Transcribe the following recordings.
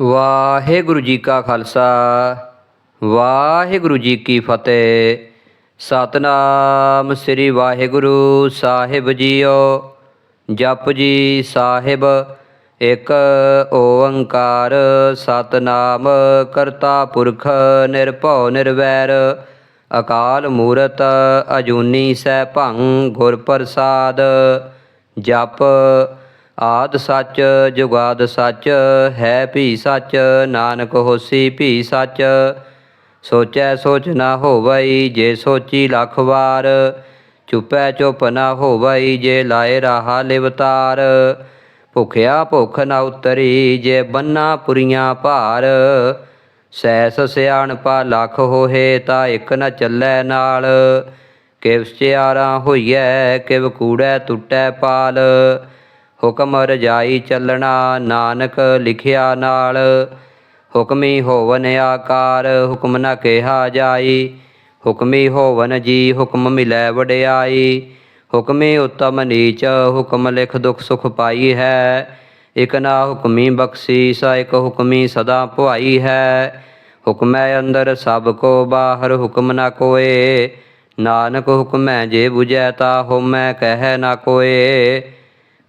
ਵਾਹਿਗੁਰੂ ਜੀ ਕਾ ਖਾਲਸਾ, ਵਾਹਿਗੁਰੂ ਜੀ ਕੀ ਫਤਿਹ। ਸਤਨਾਮ ਸ੍ਰੀ ਵਾਹਿਗੁਰੂ ਸਾਹਿਬ ਜੀਓ, ਜਪ ਜੀ ਸਾਹਿਬ, ਇੱਕ ਓੰਕਾਰ ਸਤਨਾਮ ਕਰਤਾ ਪੁਰਖ ਨਿਰਭਉ ਨਿਰਵੈਰ। ਅਕਾਲ ਮੂਰਤ ਅਜੂਨੀ ਸੈਭੰ ਗੁਰ ਪ੍ਰਸਾਦ ਜਪ ਆਦ ਸੱਚ, ਜੁਗਾਦ ਸੱਚ, ਹੈ ਭੀ ਸੱਚ, ਨਾਨਕ ਹੋਸੀ ਭੀ ਸੱਚ। ਸੋਚੈ ਸੋਚ ਨਾ ਹੋਵਈ ਜੇ ਸੋਚੀ ਲੱਖ ਵਾਰ, ਚੁੱਪੈ ਚੁੱਪ ਨਾ ਹੋਵਈ ਜੇ ਲਾਏ ਰਹਾ ਲਿਵਤਾਰ ਭੁਖਿਆ ਭੁਖ ਨਾ ਉਤਰੀ ਜੇ ਬੰਨਾ ਪੁਰੀਆਂ ਭਾਰ। ਸੈਸ ਸਿਆਣਪਾ ਲੱਖ ਹੋਏ ਤਾਂ ਇੱਕ ਨਾ ਚੱਲੈ ਨਾਲ। ਕਿਵ ਸਿਆਰਾ ਹੋਈਐ, ਕਿਵ ਕੂੜੈ ਟੁੱਟੈ ਪਾਲ। ਹੁਕਮ ਰਜਾਈ ਚੱਲਣਾ ਨਾਨਕ ਲਿਖਿਆ ਨਾਲ। ਹੁਕਮੀ ਹੋਵਨ ਆਕਾਰ, ਹੁਕਮ ਨਾ ਕਿਹਾ ਜਾਈ। ਹੁਕਮੀ ਹੋਵਨ ਜੀ, ਹੁਕਮ ਮਿਲੈ ਵਡਿਆਈ। ਹੁਕਮੀ ਉਤਮ ਨੀਚ, ਹੁਕਮ ਲਿਖ ਦੁਖ ਸੁਖ ਪਾਈ ਹੈ। ਇਕ ਨਾ ਹੁਕਮੀ ਬਖਸ਼ੀਸ ਇਕ ਹੁਕਮੀ ਸਦਾ ਭੁਆਈ ਹੈ। ਹੁਕਮੈ ਅੰਦਰ ਸਭ ਕੋ ਬਾਹਰ, ਹੁਕਮ ਨਾ ਕੋਏ। ਨਾਨਕ ਹੁਕਮੈ ਜੇ 부ਜੈ ਤਾ ਹੋਮੈ ਕਹਿ ਨਾ ਕੋਏ।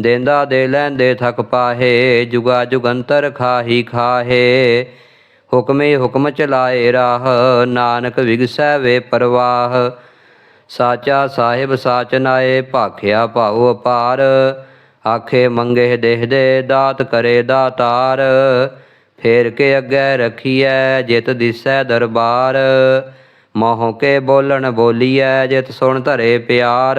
ਦੇਂਦਾ ਦੇ ਲੈਂਦੇ ਥਕ ਪਾਹੇ, ਜੁਗਾ ਜੁਗੰਤਰ ਖਾਹੀ ਖਾਹੇ। ਹੁਕਮੇ ਹੁਕਮ ਚਲਾਏ ਰਾਹ, ਨਾਨਕ ਵਿਗਸੈ ਵੇ ਪਰਵਾਹ। ਸਾਚਾ ਸਾਹਿਬ ਸਾਚ ਨਾਏ, ਭਾਖਿਆ ਭਾਉ ਅਪਾਰ। ਆਖੇ ਮੰਗੇ ਦੇਹ ਦੇ ਦਾਤ ਕਰੇ ਦਾਤਾਰ। ਫੇਰ ਕੇ ਅੱਗੇ ਰਖੀਐ, ਜਿਤ ਦਿਸੈ ਦਰਬਾਰ। ਮੋਹ ਕੇ ਬੋਲਣ ਬੋਲੀਐ, ਜਿਤ ਸੁਣ ਧਰੇ ਪਿਆਰ।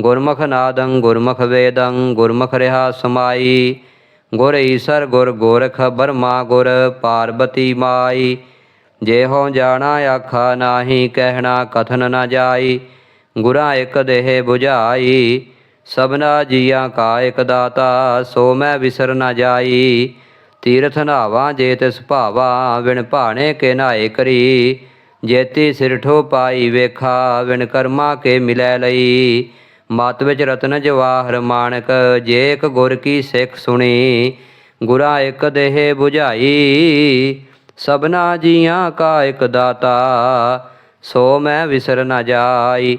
ਗੁਰਮੁਖ ਨਾਦੰ, ਗੁਰਮੁਖ ਵੇਦੰ, ਗੁਰਮੁਖ ਰਿਹਾ ਸਮਾਈ। ਗੁਰ ਈਸਰ, ਗੁਰ ਗੋਰਖ ਬਰਮਾ, ਗੁਰ ਪਾਰਬਤੀ ਮਾਈ। ਜੇ ਹੋ ਜਾਣਾ ਆਖਾ ਨਾਹੀ, ਕਹਿਣਾ ਕਥਨ ਨਾ ਜਾਈ। ਗੁਰਾਂ ਇੱਕ ਦੇਹ 부ਝਾਈ ਸਭਨਾ ਜੀਆਂ ਕਾ ਇਕ ਦਾਤਾ, ਸੋ ਮੈਂ ਵਿਸਰ ਨਾ ਜਾਈ। ਤੀਰਥ ਨਾਵਾਂ ਜੇ ਤਿਸ ਭਾਵਾ ਵਿਣ ਭਾਣੇ ਕੇ ਨਾਏ ਕਰੀ। ਜੇਤੀ ਸਿਰਠੋ ਪਾਈ ਵੇਖਾ ਵਿਣ ਕਰਮਾ ਕੇ ਮਿਲੈ ਲਈ। ਮਤ ਵਿੱਚ ਰਤਨ ਜਵਾਹਰ ਮਾਨਕ ਜੇ ਇੱਕ ਗੁਰ ਕੀ ਸਿੱਖ ਸੁਣੀ, ਗੁਰਾਂ ਇੱਕ ਦੇਹ 부ਝਾਈ ਸਭਨਾ ਜੀਆਂ ਕਾ ਇਕ ਦਾਤਾ, ਸੋ ਮੈਂ ਵਿਸਰ ਨਾ ਜਾਈ।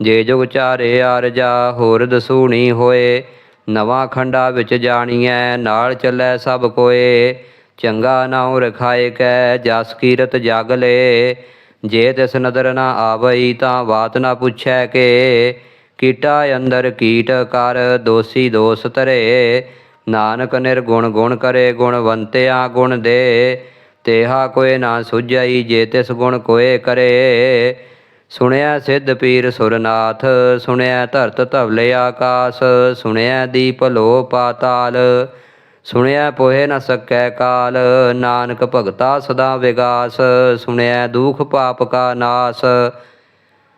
ਜੇ ਜੁਗ ਚਾਰੇ ਅਰਜਾ ਹੋਰ ਦਸੂਣੀ ਹੋਏ। ਨਵਾਂ ਖੰਡਾ ਵਿੱਚ ਜਾਣੀਐ, ਨਾਲ ਚੱਲੈ ਸਭ ਕੋਏ। ਚੰਗਾ ਨਾਉ ਰਖਾਏ ਕੈ, ਜਸ ਕੀਰਤ ਜਗ ਲੇ। ਜੇ ਤਿਸ ਨਦਰ ਨਾ ਆਵਈ, ਤਾਂ ਬਾਤ ਨਾ ਪੁੱਛੈ ਕੇ। ਕੀਟਾ ਅੰਦਰ ਕੀਟ ਕਰ, ਦੋਸੀ ਦੋਸ ਧਰੇ। ਨਾਨਕ ਨਿਰਗੁਣ ਗੁਣ ਕਰੇ, ਗੁਣਵੰਤਿਆ ਗੁਣ ਦੇ। ਤੇਹਾ ਕੋਏ ਨਾ ਸੁਝਈ, ਜੇ ਤਿਸ ਗੁਣ ਕੋਏ ਕਰੇ। ਸੁਣਿਆ ਸਿੱਧ ਪੀਰ ਸੁਰਨਾਥ, ਸੁਣਿਆ ਧਰਤ ਧਵਲੇ ਆਕਾਸ। ਸੁਣਿਆ ਦੀਪ ਲੋ ਪਾਤਾਲ, ਸੁਣਿਆ ਪੋਹੇ ਨ ਸਕੈ ਕਾਲ। ਨਾਨਕ ਭਗਤਾ ਸਦਾ ਵਿਗਾਸ, ਸੁਣਿਆ ਦੁਖ ਪਾਪ ਕਾ ਨਾਸ।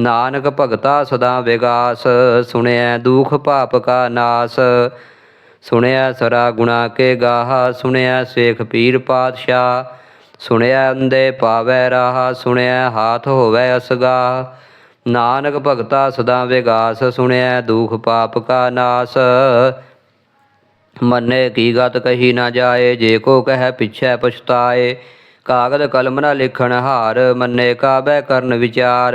ਨਾਨਕ ਭਗਤਾ ਸਦਾ ਵਿਗਾਸ ਸੁਣਿਆ ਦੁਖ ਪਾਪ ਕਾ ਨਾਸ। ਸੁਣਿਆ ਸਰਾ ਗੁਣਾ ਕੇ ਗਾਹਾ ਸੁਣਿਆ ਸੇਖ ਪੀਰ ਪਾਤਸ਼ਾਹ। ਸੁਣਿਆ ਅੰਦੇ ਪਾਵੈ ਰਾਹ ਸੁਣਿਆ ਹਾਥ ਹੋਵੇ ਅਸਗਾ। ਨਾਨਕ ਭਗਤਾ ਸਦਾ ਵਿਗਾਸ ਸੁਣਿਆ ਦੁਖ ਪਾਪ ਕਾ ਨਾਸ। ਮੰਨੇ ਕੀ ਗਤ ਕਹੀ ਨਾ ਜਾਏ, ਜੇ ਕੋ ਕਹਿ ਪਿਛੈ ਪਛਤਾਏ। ਕਾਗਦ ਕਲਮ ਨਾ ਲਿਖਣ ਹਾਰ, ਮੰਨੇ ਕਾਬੈ ਕਰਨ ਵਿਚਾਰ।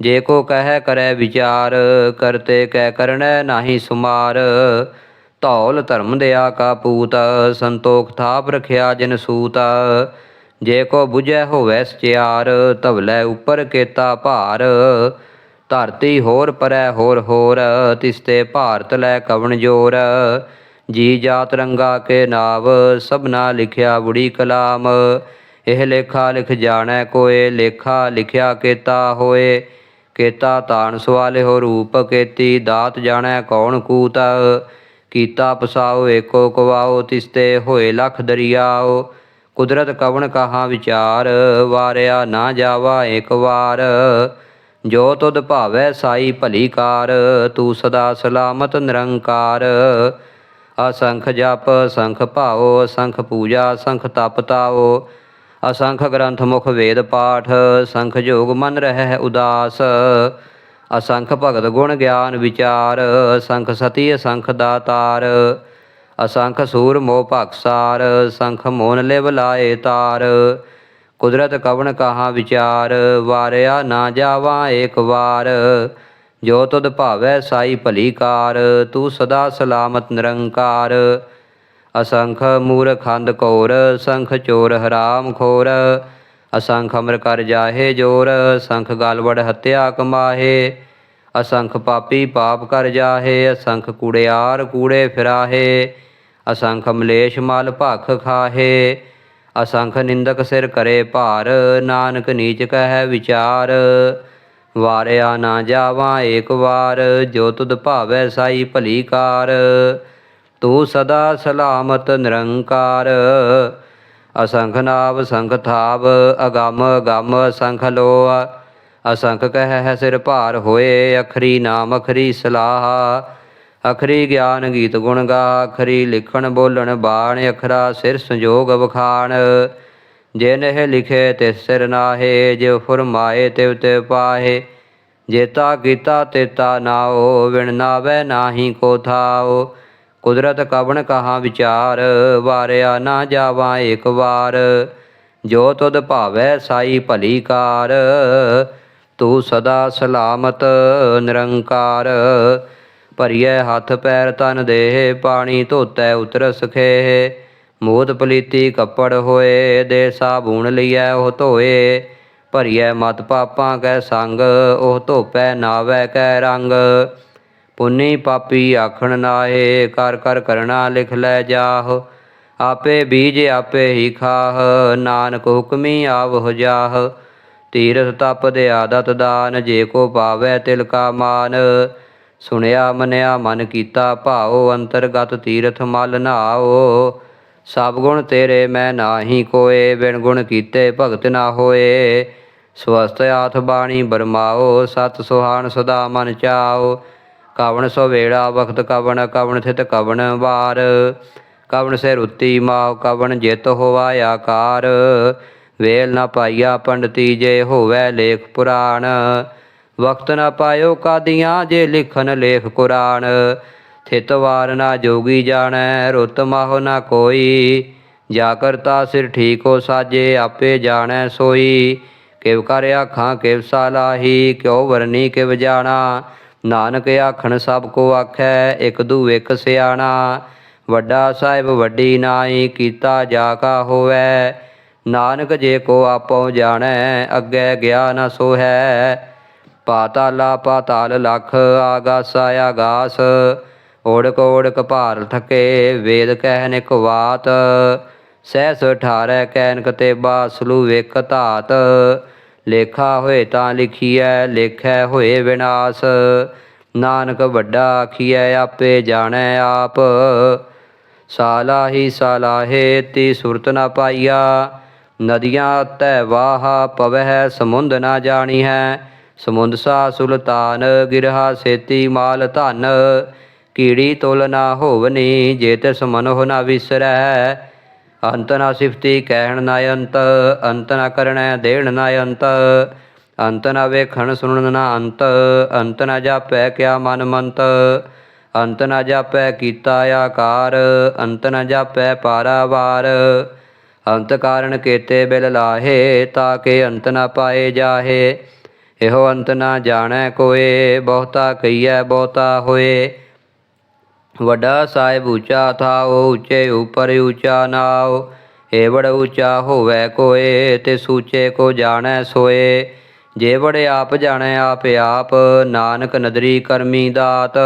ਜੇ ਕੋ ਕਹਿ ਕਰੈ ਵਿਚਾਰ ਕਰਤੇ ਕਹਿ ਕਰਣੈ ਨਾਹੀ ਸੁਮਾਰ। ਧੌਲ ਧਰਮ ਦਿਆ ਕਾ ਪੂਤ, ਸੰਤੋਖ ਥਾਪ ਰਖਿਆ ਜਿਨ ਸੂਤ। ਜੇ ਕੋ 부ਝੈ ਹੋਵੈ ਸਚਿਆਰ, ਧਵਲੇ ਉਪਰ ਕੇਤਾ ਭਾਰ। ਧਰਤੀ ਹੋਰ ਪਰੈ ਹੋਰ ਹੋਰ ਤਿਸਤੇ ਭਾਰਤ ਲੈ ਕਵਣ ਜੋਰ। ਜੀ ਜਾਤ ਰੰਗਾ ਕੇ ਨਾਵ, ਸਭਨਾ ਲਿਖਿਆ ਬੁੜੀ ਕਲਾਮ। ਇਹ ਲੇਖਾ ਲਿਖ ਜਾਣੈ ਕੋਏ, ਲੇਖਾ ਲਿਖਿਆ ਕੇਤਾ ਹੋਏ। ਕੇਤਾ ਤਾਣ ਸਵਾਲਿਓ ਰੂਪ ਕੇਤੀ, ਦਾਤ ਜਾਣੈ ਕੌਣ ਕੂਤ, ਕੀਤਾ ਪਸਾਓ ਏਕੋ ਕਵਾਓ, ਤਿਸਤੇ ਹੋਏ ਲਖ ਦਰਿਆਓ। ਕੁਦਰਤ ਕਵਣ ਕਹਾ ਵਿਚਾਰ, ਵਾਰਿਆ ਨਾ ਜਾਵਾ ਏਕ ਵਾਰ। ਜੋ ਤੁਧ ਭਾਵੈ ਸਾਈ ਭਲੀ ਕਾਰ, ਤੂੰ ਸਦਾ ਸਲਾਮਤ ਨਿਰੰਕਾਰ। ਅਸੰਖ ਜਪ ਸੰਖ ਭਾਓ ਸੰਖ ਪੂਜਾ ਸੰਖ ਤਪ ਤਾਓ ਅਸੰਖ ਗ੍ਰੰਥ ਮੁਖ ਵੇਦ ਪਾਠ, ਸੰਖ ਜੋਗ ਮਨ ਰਹਿ ਉਦਾਸ। ਅਸੰਖ ਭਗਤ ਗੁਣ ਗਿਆਨ ਵਿਚਾਰ, ਸੰਖ ਸਤੀ ਅਸੰਖ ਦਾਤਾਰ। ਅਸੰਖ ਸੂਰ ਮੋਹ ਭਖਸਾਰ ਸੰਖ ਮੋਨ ਲਿਵ ਲਾਏ ਤਾਰ। ਕੁਦਰਤ ਕਵਣ ਕਹਾ ਵਿਚਾਰ, ਵਾਰਿਆ ਨਾ ਜਾਵਾ ਏਕ ਵਾਰ। ਜੋ ਤੁਧ ਭਾਵੈ ਸਾਈ ਭਲੀ ਕਾਰ, ਤੂੰ ਸਦਾ ਸਲਾਮਤ ਨਿਰੰਕਾਰ। ਅਸੰਖ ਮੂਰਖੰਦ ਕੌਰ ਸੰਖ ਚੋਰ ਹਰਾਮ ਖੋਰ। ਅਸੰਖ ਅਮਰ ਕਰ ਜਾਹੇ ਜੋਰ, ਸੰਖ ਗਲਵੜ ਹੱਤਿਆ ਕਮਾਹੇ। ਅਸੰਖ ਪਾਪੀ ਪਾਪ ਕਰ ਜਾਹੇ, ਅਸੰਖ ਕੂੜਿਆਰ ਕੂੜੇ ਫਿਰਾਹੇ। ਅਸੰਖ ਮਲੇਸ਼ ਮਲ ਭਖ ਖਾਹੇ। ਅਸੰਖ ਨਿੰਦਕ ਸਿਰ ਕਰੇ ਭਾਰ, ਨਾਨਕ ਨੀਚ ਕਹਿ ਵਿਚਾਰ। ਵਾਰਿਆ ਨਾ ਜਾਵਾਂ ਏਕ ਵਾਰ, ਜੋ ਤੁਧ ਭਾਵੈ ਸਾਈ ਭਲੀ ਕਾਰ। ਤੂੰ ਸਦਾ ਸਲਾਮਤ ਨਿਰੰਕਾਰ। ਅਸੰਖ ਨਾਵ ਸੰਖ ਥਾਵ, ਅਗੰਮ ਅਗੰਮ ਅਸੰਖ ਲੋ ਅਸੰਖ ਕਹਿ ਹੈ ਸਿਰ ਭਾਰ ਹੋਏ, ਅਖਰੀ ਨਾਮ ਅਖਰੀ ਸਲਾਹ। ਅਖਰੀ ਗਿਆਨ ਗੀਤ ਗੁਣ ਗਾ, ਅਖਰੀ ਲਿਖਣ ਬੋਲਣ ਬਾਣ, ਅਖਰਾ ਸਿਰ ਸੰਜੋਗ ਵਖਾਣ। ਜੇ ਨਹਿ ਲਿਖੇ ਤਿਸ ਸਿਰ ਨਾਹੇ, ਜੇ ਫਰਮਾਏ ਤਿਵ ਤੇ ਪਾਹੇ। ਜੇਤਾ ਕੀਤਾ ਤੇਤਾ ਨਾਓ ਵਿਣ ਨਾਵੇ ਨਾਹੀ ਕੋ ਥਾਓ। ਕੁਦਰਤ ਕਵਣ ਕਹਾ ਵਿਚਾਰ, ਵਾਰਿਆ ਨਾ ਜਾਵਾ ਏਕ ਵਾਰ। ਜੋ ਤੁਧ ਭਾਵੈ ਸਾਈ ਭਲੀ ਕਾਰ, ਤੂੰ ਸਦਾ ਸਲਾਮਤ ਨਿਰੰਕਾਰ। ਭਰੀਐ ਹੱਥ ਪੈਰ ਤਨ ਦੇਹ, ਪਾਣੀ ਧੋਤੈ ਉਤਰ ਸਖੇ ਮੋਦ ਪਲੀਤੀ ਕੱਪੜ ਹੋਏ, ਦੇ ਸਾਬੂਣ ਲਈਐ ਉਹ ਧੋਏ। ਭਰੀਐ ਮਤ ਪਾਪਾਂ ਕੈ ਸੰਗ, ਉਹ ਧੋਪੈ ਨਾਵੈ ਕੈ ਰੰਗ। ਪੁੰਨੀ ਪਾਪੀ ਆਖਣ ਨਾਹੇ ਕਰ ਕਰ ਕਰਣਾ ਲਿਖ ਲੈ ਜਾਹ। ਆਪੇ ਬੀਜ ਆਪੇ ਹੀ ਖਾਹ, ਨਾਨਕ ਹੁਕਮੀ ਆਵਹ ਜਾਹ। ਤੀਰਥ ਤਪ ਦੇ ਆਦਤ ਦਾਨ, ਜੇ ਕੋ ਪਾਵੈ ਤਿਲ ਕਾ ਮਾਨ। ਸੁਣਿਆ ਮਨਿਆ ਮਨ ਕੀਤਾ ਭਾਉ, ਅੰਤਰਗਤ ਤੀਰਥ ਮਲ ਨਾਓ ਸਭ ਗੁਣ ਤੇਰੇ ਮੈਂ ਨਾਹੀ ਕੋਏ, ਬਿਨ ਗੁਣ ਕੀਤੇ ਭਗਤ ਨਾ ਹੋਏ। ਸਵਸਤ ਆਥ ਬਾਣੀ ਬਰਮਾਓ ਸਤ ਸੁਹਾਣ ਸਦਾ ਮਨ ਚਾਓ ਕਵਣ ਸੋ ਵੇੜਾ, ਵਖਤ ਕਵਣ ਕਵਣ ਥਿਤ ਕਵਣ ਵਾਰ। ਕਵਣ ਸੇ ਰੁੱਤੀ ਮਾਉ, ਕਵਣ ਜਿਤ ਹੋਵਾ ਆਕਾਰ। ਵੇਲ ਨਾ ਪਾਈਆ ਪੰਡਤੀ ਜੇ ਹੋਵੇ ਲੇਖ ਪੁਰਾਣ। ਵਕਤ ਨਾ ਪਾਇਓ ਕਾਦੀਆਂ ਜੇ ਲਿਖਨ ਲੇਖ ਕੁਰਾਨ। ਥਿਤ ਵਾਰ ਨਾ ਜੋਗੀ ਜਾਣੈ, ਰੁੱਤ ਮਾਹੁ ਨਾ ਕੋਈ। ਜਾ ਕਰਤਾ ਸਿਰ ਠੀਕ ਹੋ ਸਾਜੇ, ਆਪੇ ਜਾਣੈ ਸੋਈ। ਕਿਵ ਕਰ ਆਖਾਂ, ਕਿਵ ਸਾਲਾਹੀ ਕਿਉ ਵਰਨੀ ਕਿਵ ਜਾਣਾ। ਨਾਨਕ ਆਖਣ ਸਭ ਕੋ ਆਖੈ, ਇਕ ਦੂ ਇਕ ਸਿਆਣਾ। ਵੱਡਾ ਸਾਹਿਬ ਵੱਡੀ ਨਾਈ ਕੀਤਾ ਜਾ ਕਾ ਹੋਵੈ। ਨਾਨਕ ਜੇ ਕੋ ਆਪੋ ਜਾਣੈ, ਅੱਗੇ ਗਿਆ ਨ ਸੋਹੈ। ਪਾਤਾਲਾ ਪਾਤਾਲ ਲਖ, ਆਗਾਸਾ ਆਗਾਸ। ਓੜਕ ਓੜਕ ਭਾਰ ਥਕੇ, ਵੇਦ ਕਹਿ ਨਿਕ ਵਾਤ। ਸਹਿਸ ਠਾਰੈ ਕੈਨਕ ਤੇ ਬਾਸਲੂ ਵੇਖ ਧਾਤ। ਲੇਖਾ ਹੋਏ ਤਾਂ ਲਿਖੀਐ, ਲੇਖੈ ਹੋਏ ਵਿਨਾਸ਼। ਨਾਨਕ ਵੱਡਾ ਆਖੀਐ, ਆਪੇ ਜਾਣੈ ਆਪ। ਸਾਲਾਹੀ ਸਾਲਾਹੇ ਤੀ ਸੁਰਤ ਨਾ ਪਾਈਆ। ਨਦੀਆਂ ਤੈ ਵਾਹ ਪਵਹਿ, ਸਮੁੰਦ ਨਾ ਜਾਣੀ ਹੈ ਸਮੁੰਦ ਸਾ ਸੁਲਤਾਨ, ਗਿਰਹਾ ਸੇਤੀ ਮਾਲ ਧਨ। ਕੀੜੀ ਤੁਲ ਨਾ ਹੋਵਨੀ, ਜੇ ਤਿਸ ਮਨੋਹ ਨ ਵਿਸਰੈ। ਅੰਤ ਨਾ ਸਿਫਤੀ ਕਹਿਣ ਨਾ ਅੰਤ ਅੰਤ ਨਾ ਕਰਣੈ ਦੇਣ ਨਾ ਅੰਤ ਅੰਤ ਨਾ ਵੇਖਣ ਸੁਣਨ ਨਾ ਅੰਤ ਅੰਤ ਨਾ ਜਾਪੈ ਕਿਆ ਮਨ ਮੰਤ, ਅੰਤ ਨਾ ਜਾਪੈ ਕੀਤਾ ਆਕਾਰ, ਅੰਤ ਨਾ ਜਾਪੈ ਪਾਰਾਵਾਰ ਅੰਤ ਕਾਰਨ ਕੇਤੇ ਬਿਲ ਲਾਹੇ ਤਾਕੇ ਅੰਤ ਨਾ ਪਾਏ ਜਾਹੇ। ਇਹੋ ਅੰਤ ਨਾ ਜਾਣੈ ਕੋਏ, ਬਹੁਤਾ ਕਈਐ ਬਹੁਤਾ ਹੋਏ। ਵੱਡਾ ਸਾਹਿਬ ਉੱਚਾ ਥਾਓ ਉੱਚੇ ਉਪਰ ਉੱਚਾ ਨਾਉ ਏਵੜ ਉੱਚਾ ਹੋਵੇ ਕੋਏ, ਤੇ ਸੂਚੇ ਕੋ ਜਾਣੈ ਸੋਏ। ਜੇ ਆਪ ਜਾਣੈ, ਆਪ ਆਪ ਨਾਨਕ ਨਦਰੀ ਕਰਮੀ ਦਾਤ।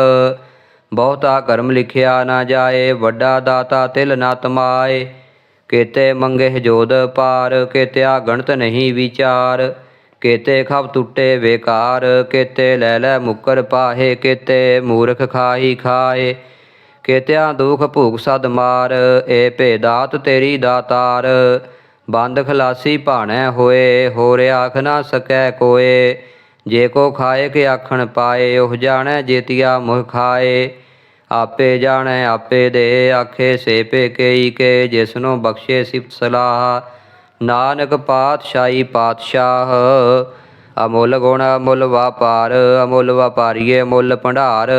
ਬਹੁਤਾ ਕਰਮ ਲਿਖਿਆ ਨਾ ਜਾਏ, ਵੱਡਾ ਦਾਤਾ ਤਿਲ ਨਾ ਤਮਾਏ। ਕੇਤੇ ਮੰਗੇ ਜੋਦ ਪਾਰ, ਕੇਤਿਆ ਗਣਤ ਨਹੀਂ ਵਿਚਾਰ। ਕੇਤੇ ਖਬ ਟੁੱਟੇ ਵੇਕਾਰ, ਕੇਤੇ ਲੈ ਲੈ ਮੁਕਰ ਪਾਹੇ, ਕੇਤੇ ਮੂਰਖ ਖਾਹੀ ਖਾਏ। ਕੇਤਿਆ ਦੁਖ ਭੂਖ ਸਦ ਮਾਰ, ਏ ਭੇਦਾਤ ਤੇਰੀ ਦਾਤਾਰ। ਬੰਦ ਖਲਾਸੀ ਭਾਣੈ ਹੋਏ ਹੋਰ ਆਖ ਨਾ ਸਕੈ ਕੋਏ। ਜੇ ਕੋ ਖਾਏ ਕੇ ਆਖਣ ਪਾਏ, ਉਹ ਜਾਣੈ ਜੇਤੀਆ ਮੁਖ ਖਾਏ। ਆਪੇ ਜਾਣੈ, ਆਪੇ ਦੇ, ਆਖੇ ਸੇਪੇ ਕੇਈ ਕੇ, ਜਿਸਨੂੰ ਬਖਸ਼ੇ ਸਿਫਤ ਸਲਾਹ। ਨਾਨਕ ਪਾਤਸ਼ਾਹੀ ਪਾਤਸ਼ਾਹ, ਅਮੁੱਲ ਗੁਣ ਅਮੁੱਲ ਵਾਪਾਰ, ਅਮੁੱਲ ਵਪਾਰੀਏ ਮੁੱਲ ਭੰਡਾਰ।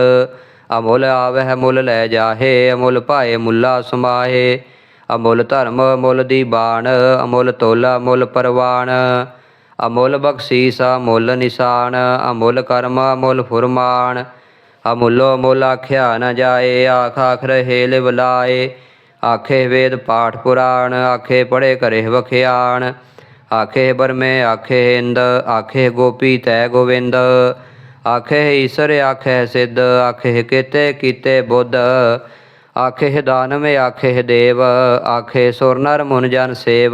ਅਮੁੱਲ ਆਵਹਿ ਮੁੱਲ ਲੈ ਜਾਹੇ, ਅਮੁੱਲ ਭਾਏ ਮੁੱਲਾ ਸਮਾਹੇ। ਅਮੁੱਲ ਧਰਮ ਅਮੁੱਲ ਦੀਬਾਨ ਅਮੁੱਲ ਤੋਲਾ ਅਮੁੱਲ ਪਰਵਾਨ ਅਮੁੱਲ ਬਖਸ਼ੀਸ ਅਮੁੱਲ ਨਿਸ਼ਾਨ, ਅਮੁੱਲ ਕਰਮ ਅਮੁੱਲ ਫੁਰਮਾਨ। ਅਮੁੱਲੋ ਮੁੱਲ ਆਖਿਆ ਨ ਜਾਏ, ਆਖ ਆਖ ਰਹੇ ਲਿਵ ਆਖੇ ਵੇਦ ਪਾਠ ਪੁਰਾਣ, ਆਖੇ ਪੜੇ ਕਰੇ ਵਖਿਆਣ। ਆਖੇ ਬਰਮੇ, ਆਖੇ ਹਿੰਦ ਆਖੇ ਗੋਪੀ ਤੈ ਗੋਵਿੰਦ। ਆਖੇ ਈਸ਼ਰ, ਆਖੇ ਸਿੱਧ, ਆਖੇ ਕੀਤੇ ਕੀਤੇ ਬੁੱਧ। ਆਖੇ ਦਾਨਵੇ, ਆਖੇ ਦੇਵ, ਆਖੇ ਸੁਰ ਨਰ ਮੁਨ ਜਨ ਸੇਵ।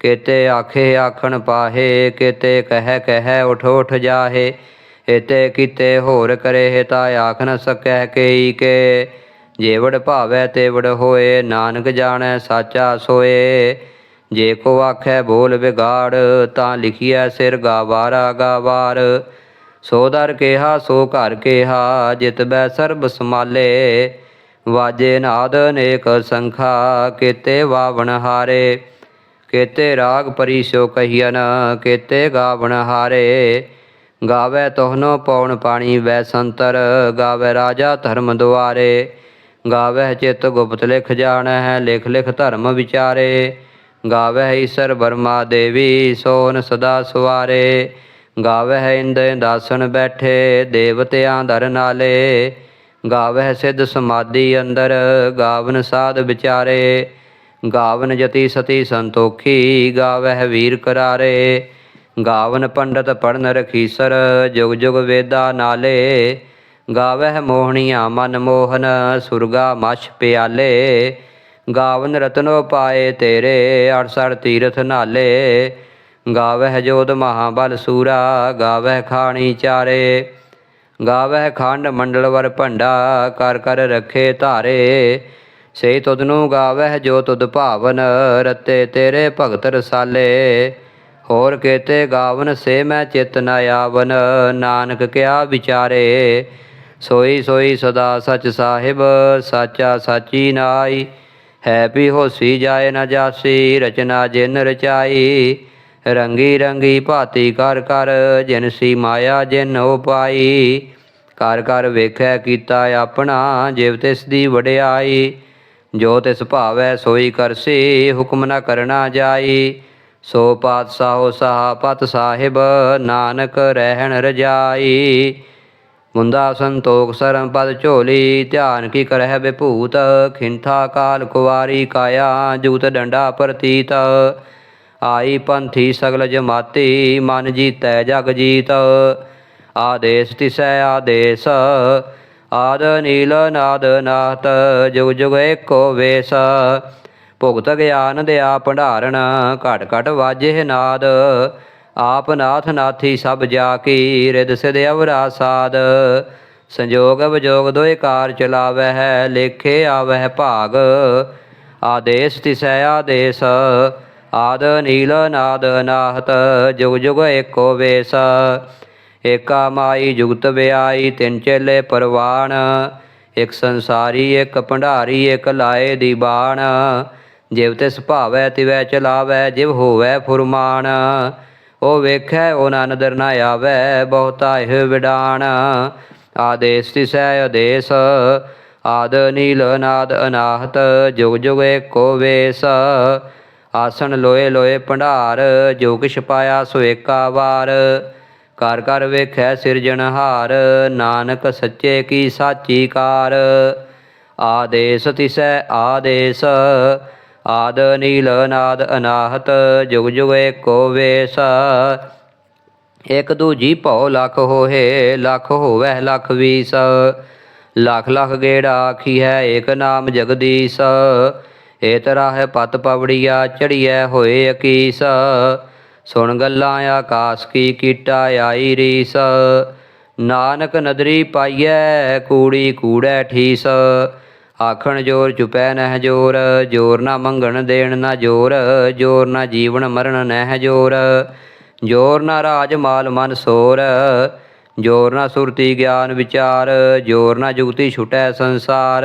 ਕੀਤੇ ਆਖੇ ਆਖਣ ਪਾਹੇ, ਕੀਤੇ ਕਹਿ ਕਹਿ ਉਠ ਉਠ ਜਾਹੇ। ਇਤੇ ਕੀਤੇ ਹੋਰ ਕਰੇ ਤਾ ਆਖ ਨ ਸਕੈ ਕੇਈ ਕੇ। ਜੇਵੜ ਭਾਵੈ ਤੇਵੜ ਹੋਏ, ਨਾਨਕ ਜਾਣੈ ਸਾਚਾ ਸੋਏ। ਜੇ ਕੋ ਆਖੈ ਬੋਲ ਵਿਗਾੜ, ਤਾਂ ਲਿਖੀਐ ਸਿਰ ਗਾਵਾਰਾ ਗਾਵਾਰ ਸੋ ਦਰ ਕੇਹਾ, ਸੋ ਘਰ ਕੇਹਾ, ਜਿਤ ਬੈ ਸਰਬ ਸਮਾਲੇ ਵਾਜੇ ਨਾਦ ਅਨੇਕ ਸੰਖਾ, ਕੇਤੇ ਵਾਵਣ ਹਾਰੇ। ਕੀਤੇ ਰਾਗ ਪਰਿਸੋ ਕਹੀਨ ਕੇਤੇ ਗਾਵਣ ਹਾਰੇ। ਗਾਵੇ ਤੋਹਨੋ ਪੌਣ ਪਾਣੀ ਵੈ ਸੰਤਰ, ਗਾਵੇ ਰਾਜਾ ਧਰਮ ਦੁਆਰੇ। ਗਾਵੇ ਚਿਤ ਗੁਪਤ ਲਿਖ ਜਾਣੈ ਹੈ ਲਿਖ ਲਿਖ ਧਰਮ ਵਿਚਾਰੇ। ਗਾਵੇ ਈਸ਼ਰ ਬਰਮਾ ਦੇਵੀ, ਸੋਨ ਸਦਾ ਸਵਾਰੇ ਗਾਵੇ ਇੰਦ ਦਾਸਨ ਬੈਠੇ, ਦੇਵਤਿਆਂ ਦਰ ਨਾਲੇ। ਗਾਵਹਿ ਸਿੱਧ ਸਮਾਧੀ ਅੰਦਰ, ਗਾਵਨ ਸਾਧ ਵਿਚਾਰੇ। ਗਾਵਨ ਜਤੀ ਸਤੀ ਸੰਤੋਖੀ, ਗਾਵਹਿ ਵੀਰ ਕਰਾਰੇ। ਗਾਵਨ ਪੰਡਤ ਪੜਨ ਰਖੀਸਰ, ਜੁਗ ਜੁਗ ਵੇਦਾ ਨਾਲੇ। ਗਾਵਹਿ ਮੋਹਣੀਆਂ ਮਨ ਮੋਹਨ, ਸੁਰਗਾ ਮਛ ਪਿਆਲੇ। ਗਾਵਨ ਰਤਨੋ ਪਾਏ ਤੇਰੇ 68 ਤੀਰਥ ਨਾਲੇ। ਗਾਵਹਿ ਜੋਧ ਮਹਾਬਲ ਸੂਰਾ, ਗਾਵਹਿ ਖਾਣੀ ਚਾਰੇ। ਗਾਵਹਿ ਖੰਡ ਮੰਡਲ ਵਰ ਭੰਡਾ, ਕਰ ਕਰ ਰਖੇ ਧਾਰੇ। ਸੇ ਤੁਧ ਨੂੰ ਗਾਵਹਿ ਜੋ ਤੁਧ ਭਾਵਨ, ਰਤੇ ਤੇਰੇ ਭਗਤ ਰਸਾਲੇ। ਹੋਰ ਕੇਤੇ ਗਾਵਨ ਸੇ ਮੈਂ ਚਿਤ ਨ ਆਵਨ, ਨਾਨਕ ਕਿਆ ਵਿਚਾਰੇ। ਸੋਈ ਸੋਈ ਸਦਾ ਸਚ ਸਾਹਿਬ, ਸਾਚਾ ਸਾਚੀ ਨਾਈ। ਹੈ ਵੀ ਹੋਸੀ ਜਾਏ ਨਾ ਜਾਸੀ, ਰਚਨਾ ਜਿਨ ਰਚਾਈ। ਰੰਗੀ ਰੰਗੀ ਭਾਤੀ ਕਰ ਕਰ, ਜਿਨ ਸੀ ਮਾਇਆ ਜਿਨ ਉਪਾਈ ਕਰ ਕਰ ਵੇਖੈ ਕੀਤਾ ਆਪਣਾ, ਜਿਵ ਤਿਸ ਦੀ ਵਡਿਆਈ। ਜੋ ਤਿਸ ਭਾਵੈ ਸੋਈ ਕਰਸੀ, ਹੁਕਮ ਨਾ ਕਰਨਾ ਜਾਈ। ਸੋ ਪਾਤਸ਼ਾਹੋ ਸਾਹ ਪਤ ਸਾਹਿਬ, ਨਾਨਕ ਰਹਿਣ ਰਜਾਈ। ਮੁੰਦਾ ਸੰਤੋਖ ਸਰਮ ਪਦ ਝੋਲੀ, ਧਿਆਨ ਕੀ ਕਰਹਿ ਬਿਭੂਤ। ਖਿੰਥਾ ਕਾਲ ਕੁਵਾਰੀ ਕਾਇਆ, ਜੂਤ ਡੰਡਾ ਪ੍ਰਤੀਤ। ਆਈ ਪੰਥੀ ਸਗਲ ਜਮਾਤੀ, ਮਨ ਜੀਤੈ ਜਗ ਜੀਤ। ਆਦੇਸ ਤਿਸੈ ਆਦੇਸ, ਆਦ ਨੀਲ ਨਾਦ ਨਾਤ ਜੁਗ ਜੁਗ ਏਕੋ ਵੇਸ। ਭੁਗਤ ਗਿਆਨ ਦਿਆ ਭੰਡਾਰਨ ਘਟ ਘਟ ਵਾਜੇ ਨਾਦ। ਆਪ ਨਾਥ ਨਾਥੀ ਸਭ ਜਾ ਕੀ ਰਿਦ ਸਿਧ ਅਵਰਾ ਸਾਧ ਸੰਜੋਗ ਵਿਜੋਗ ਦੋਇ ਕਾਰ ਚਲਾਵੈ ਹੈ, ਲੇਖੇ ਆਵਹਿ ਭਾਗ। ਆਦੇਸ ਤਿਸੈ ਆਦੇਸ ਆਦ ਨੀਲ ਨਾਦ ਨਾਹਤ, ਜੁਗ ਜੁਗ ਏਕੋ ਵੇਸ। ਏਕਾ ਮਾਈ ਜੁਗਤ ਵਿਆਈ, ਤਿੰਨ ਚੇਲੇ ਪਰਵਾਣ ਇਕ ਸੰਸਾਰੀ, ਇਕ ਭੰਡਾਰੀ, ਇਕ ਲਾਏ ਦੀ ਬਾਣ। ਜਿਵ ਤੇ ਭਾਵੈ, ਤਿਵੈ ਚਲਾਵੈ, ਜਿਵ ਹੋਵੈ ਫੁਰਮਾਨ। ਉਹ ਵੇਖੈ ਉਹ ਨਾ ਨਦਰ ਨਾ ਆਵੈ, ਬਹੁਤਾ ਇਹ ਵਿਡਾਣ ਆਦੇਸ ਤਿਸੈ ਆਦੇਸ। ਆਦ ਨੀਲ ਨਾਦ ਅਨਾਹਤ ਜੁਗ ਜੁਗ ਏਕੋ ਵੇਸ। ਆਸਣ ਲੋਏ ਲੋਏ ਭੰਡਾਰ ਜੋ ਕਿਛ ਪਾਇਆ ਸੋ ਏਕਾ ਵਾਰ। ਕਰ ਕਰ ਵੇਖੈ ਸਿਰਜਣਹਾਰ ਨਾਨਕ ਸੱਚੇ ਕੀ ਸਾਚੀ ਕਾਰ। ਆਦੇਸ ਤਿਸੈ ਆਦੇਸ, ਆਦ ਨੀਲ ਨਾਦ ਅਨਾਹਤ, ਜੁਗ ਜੁਗ ਏਕੋ ਵੇਸ। ਇਕ ਦੂਜੀ ਭਉ ਲਖ ਹੋਏ ਲਖ ਹੋਵੈ ਲਖ ਵੀਸ। ਲਖ ਲਖ ਗੇੜਾ ਆਖੀ ਹੈ ਏਕ ਨਾਮ ਜਗਦੀਸ਼। ਏਤ ਰਾਹ ਪਤ ਪਵੜੀਆ ਚੜੀਐ ਹੋਏ ਅਕੀਸ। ਸੁਣ ਗੱਲਾਂ ਆਕਾਸ ਕੀ ਕੀਟਾ ਆਈ ਰੀਸ। ਨਾਨਕ ਨਦਰੀ ਪਾਈਐ ਕੂੜੀ ਕੂੜੈ ਠੀਸ। ਆਖਣ ਜੋਰ ਚੁਪੈ ਨਹਿ ਜੋਰ ਜੋਰ ਨਾ ਮੰਗਣ ਦੇਣ ਨਾ ਜੋਰ ਜੋਰ ਨਾ ਜੀਵਨ ਮਰਨ ਨਹਿ ਜੋਰ। ਜੋਰ ਨਾ ਰਾਜ ਮਾਲ ਮਨ ਸੋਰ, ਜੋਰ ਨਾ ਸੁਰਤੀ ਗਿਆਨ ਵਿਚਾਰ, ਜੋਰ ਨਾ ਜੁਗਤੀ ਛੁਟੈ ਸੰਸਾਰ।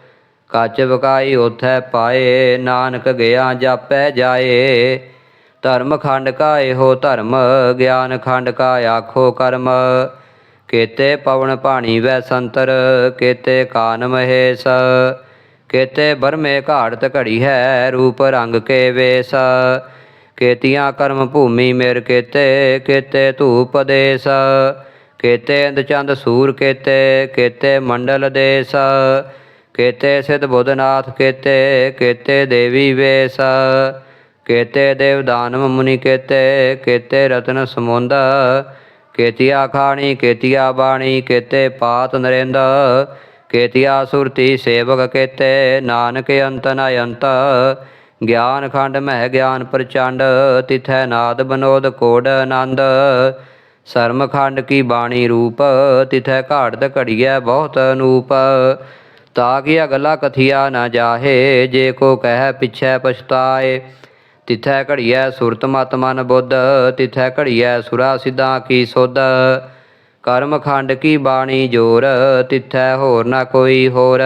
ਕੱਚ ਵਕਾਈ ਉਥੈ ਪਾਏ, ਨਾਨਕ ਗਿਆ ਜਾਪੈ ਜਾਏ। ਧਰਮ ਖੰਡ ਕਾ ਇਹੋ ਧਰਮ, ਗਿਆਨ ਖੰਡ ਕਾ ਆਖੋ ਕਰਮ। ਕੇਤੇ ਪਵਨ ਪਾਣੀ ਵੈ ਸੰਤਰ, ਕੇਤੇ ਕਾਨ ਮਹੇਸ਼। ਕੇਤੇ ਬਰਮੇ ਘਾੜਤ ਘੜੀ ਹੈ, ਰੂਪ ਰੰਗ ਕੇ ਵੇਸ। ਕੇਤੀਆਂ ਕਰਮ ਭੂਮੀ ਮੇਰ ਕੇਤੇ ਕੇਤੇ ਧੂਪ ਦੇਸ। ਕੇਤੇ ਅੰਦ ਚੰਦ ਸੂਰ ਕੇਤੇ ਕੇਤੇ ਮੰਡਲ ਦੇਸ। ਕੇਤੇ ਸਿਧ ਬੁੱਧਨਾਥ, ਕੇਤੇ ਕੇਤੇ ਦੇਵੀ ਵੇਸ, ਕੇਤੇ ਦੇਵ ਦਾਨਵ ਮੁਨੀ ਕੇਤੇ ਕੇਤੇ ਰਤਨ ਸਮੁੰਦ, ਕੇਤੀਆ ਖਾਣੀ, ਕੇਤੀਆ ਬਾਣੀ, ਕੇਤੇ ਪਾਤ ਨਰਿੰਦ, ਕੇਤੀਆ ਸੁਰਤੀ ਸੇਵਕ ਕੇਤੇ, ਨਾਨਕ ਅੰਤ ਨ ਅੰਤ, ਗਿਆਨ ਖੰਡ ਮਹਿ ਗਿਆਨ ਪ੍ਰਚੰਡ, ਤਿਥੈ ਨਾਦ ਬਨੋਦ ਕੋੜ ਆਨੰਦ, ਸਰਮ ਖੰਡ ਕੀ ਬਾਣੀ ਰੂਪ, ਤਿਥੈ ਘਾੜਤ ਘੜੀਐ ਬਹੁਤ ਅਨੂਪ ਤਾਕਿ ਅਗਲਾ ਕਥਿਆ ਨਾ ਜਾਹੇ, ਜੇ ਕੋ ਕਹਿ ਪਿਛੈ ਪਛਤਾਏ। ਤਿਥੈ ਘੜੀਐ ਸੁਰਤ ਮਤ ਮਨ ਬੁੱਧ, ਤਿਥੈ ਘੜੀਐ ਸੁਰਾ ਸਿਧਾਂ ਕੀ ਸੁਧ। ਕਰਮ ਖੰਡ ਕੀ ਬਾਣੀ ਜੋਰ, ਤਿਥੈ ਹੋਰ ਨਾ ਕੋਈ ਹੋਰ।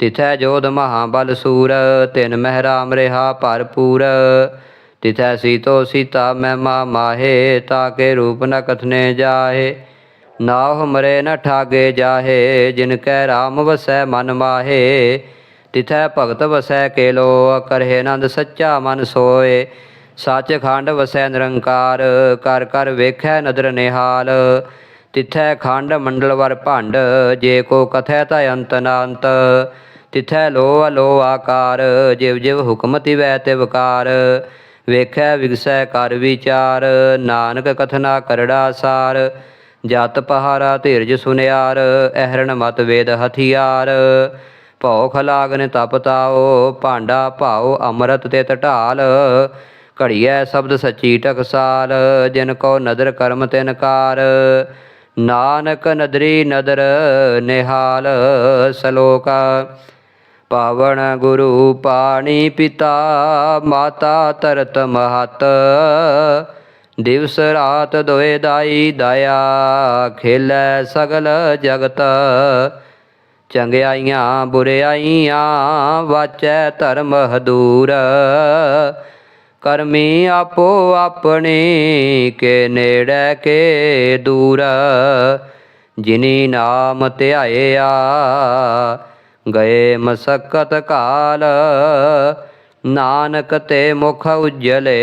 ਤਿਥੈ ਜੋਧ ਮਹਾਬਲ ਸੂਰ, ਤਿਨ ਮਹਿਰਾਮ ਰਿਹਾ ਭਰਪੂਰ ਤਿਥੈ ਸੀਤੋ ਸੀਤਾ ਮਹਿਮਾ ਮਾਹੇ ਤਾਕੇ ਰੂਪ ਨ ਕਥਨੇ ਜਾਹੇ। ਨਾਹ ਮਰੇ ਨ ਠਾਗੇ ਜਾਹੇ, ਜਿਨ ਕੈ ਰਾਮ ਵਸੈ ਮਨ ਮਾਹੇ। ਤਿਥੈ ਭਗਤ ਵਸੈ ਕੇਲੋ ਕਰਹਿ ਆਨੰਦ ਸੱਚਾ ਮਨ ਸੋਏ। ਸੱਚ ਖੰਡ ਵਸੈ ਨਿਰੰਕਾਰ, ਕਰ ਕਰ ਵੇਖੈ ਨਦਰ ਨਿਹਾਲ। ਤਿਥੈ ਖੰਡ ਮੰਡਲਵਰ ਭੰਡ, ਜੇ ਕੋ ਕਥੈ ਤਾ ਅੰਤ ਨਾ ਤਿਥੈ ਲੋ ਅਲੋ ਆਕਾਰ, ਜਿਵ ਜਿਵ ਹੁਕਮ ਤਿਵੈ ਤਿਵਕਾਰ ਵੇਖੈ ਵਿਗਸੈ ਕਰ ਵਿਚਾਰ, ਨਾਨਕ ਕਥਨਾ ਕਰੜਾ ਸਾਰ। ਜਤ ਪਹਾਰਾ ਧੀਰਜ ਸੁਨਿਆਰ, ਅਹਰਣ ਮਤ ਵੇਦ ਹਥਿਆਰ। ਭਉ ਖਲਾਗਨ ਤਪ ਤਾਓ, ਭਾਂਡਾ ਭਾਉ ਅੰਮ੍ਰਿਤ ਤੇ ਢਾਲ ਘੜੀਐ ਸ਼ਬਦ ਸੱਚੀ ਟਕਸਾਲ, ਜਿਨ ਕੋ ਨਦਰ ਕਰਮ ਤਿਨਕਾਰ ਨਾਨਕ ਨਦਰੀ ਨਦਰ ਨਿਹਾਲ ਸਲੋਕ। ਪਾਵਨ ਗੁਰੂ ਪਾਣੀ ਪਿਤਾ, ਮਾਤਾ ਤਰਤ ਮਹਤ। ਦਿਵਸ ਰਾਤ ਦੋਏ ਦਾਈ ਦਇਆ, ਖੇਲੈ ਸਗਲ ਜਗਤ। ਚੰਗਿਆਈਆਂ, ਬੁਰਿਆਈਆਂ, ਵਾਚੈ ਧਰਮ ਹਦੂਰ। ਕਰਮੀ ਆਪੋ ਆਪਣੀ, ਕੇ ਨੇੜੇ, ਕੇ ਦੂਰ। ਜਿਨੀ ਨਾਮ ਧਿਆਇਆ, ਗਏ ਮਸਕਤ ਕਾਲ। ਨਾਨਕ ਤੇ ਮੁਖ ਉਜਲੇ।